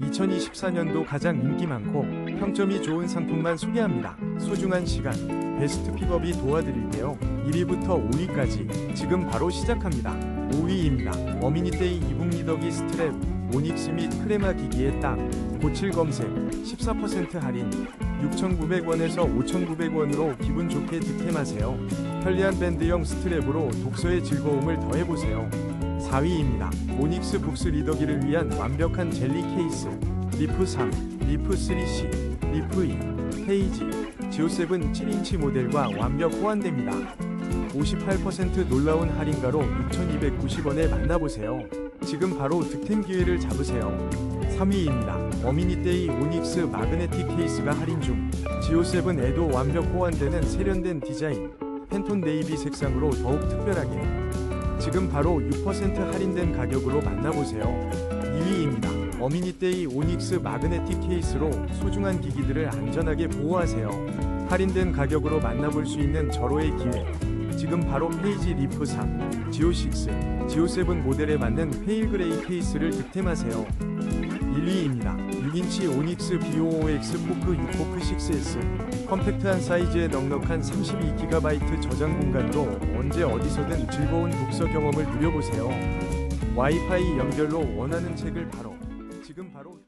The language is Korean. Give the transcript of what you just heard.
2024년도 가장 인기 많고 평점이 좋은 상품만 소개합니다. 소중한 시간, 베스트 픽업이 도와드릴게요. 1위부터 5위까지 지금 바로 시작합니다. 5위입니다. 어미니데이 이북 리더기 스트랩, 오닉스 및 크레마 기기에 딱, 고칠 검색, 14% 할인, 6,900원에서 5,900원으로 기분 좋게 득템하세요. 편리한 밴드형 스트랩으로 독서의 즐거움을 더해보세요. 4위입니다. 오닉스 북스 리더기를 위한 완벽한 젤리 케이스 리프 3, 리프 3C, 리프 2, 페이지, 지오7 7인치 모델과 완벽 호환됩니다. 58% 놀라운 할인가로 6,290원에 만나보세요. 지금 바로 득템 기회를 잡으세요. 3위입니다. 어미니데이 오닉스 마그네틱 케이스가 할인 중 지오7에도 완벽 호환되는 세련된 디자인 팬톤 네이비 색상으로 더욱 특별하게 지금 바로 6% 할인된 가격으로 만나보세요. 2위입니다. 어미니데이 오닉스 마그네틱 케이스로 소중한 기기들을 안전하게 보호하세요. 할인된 가격으로 만나볼 수 있는 절호의 기회. 지금 바로 페이지 리프 3, 지오6, 지오7 모델에 맞는 페일 그레이 케이스를 득템하세요. 1위입니다. 6인치 오닉스 BOOX 포크 6포크 6S 컴팩트한 사이즈에 넉넉한 32GB 저장 공간으로 언제 어디서든 즐거운 독서 경험을 누려보세요. 와이파이 연결로 원하는 책을 바로 지금 바로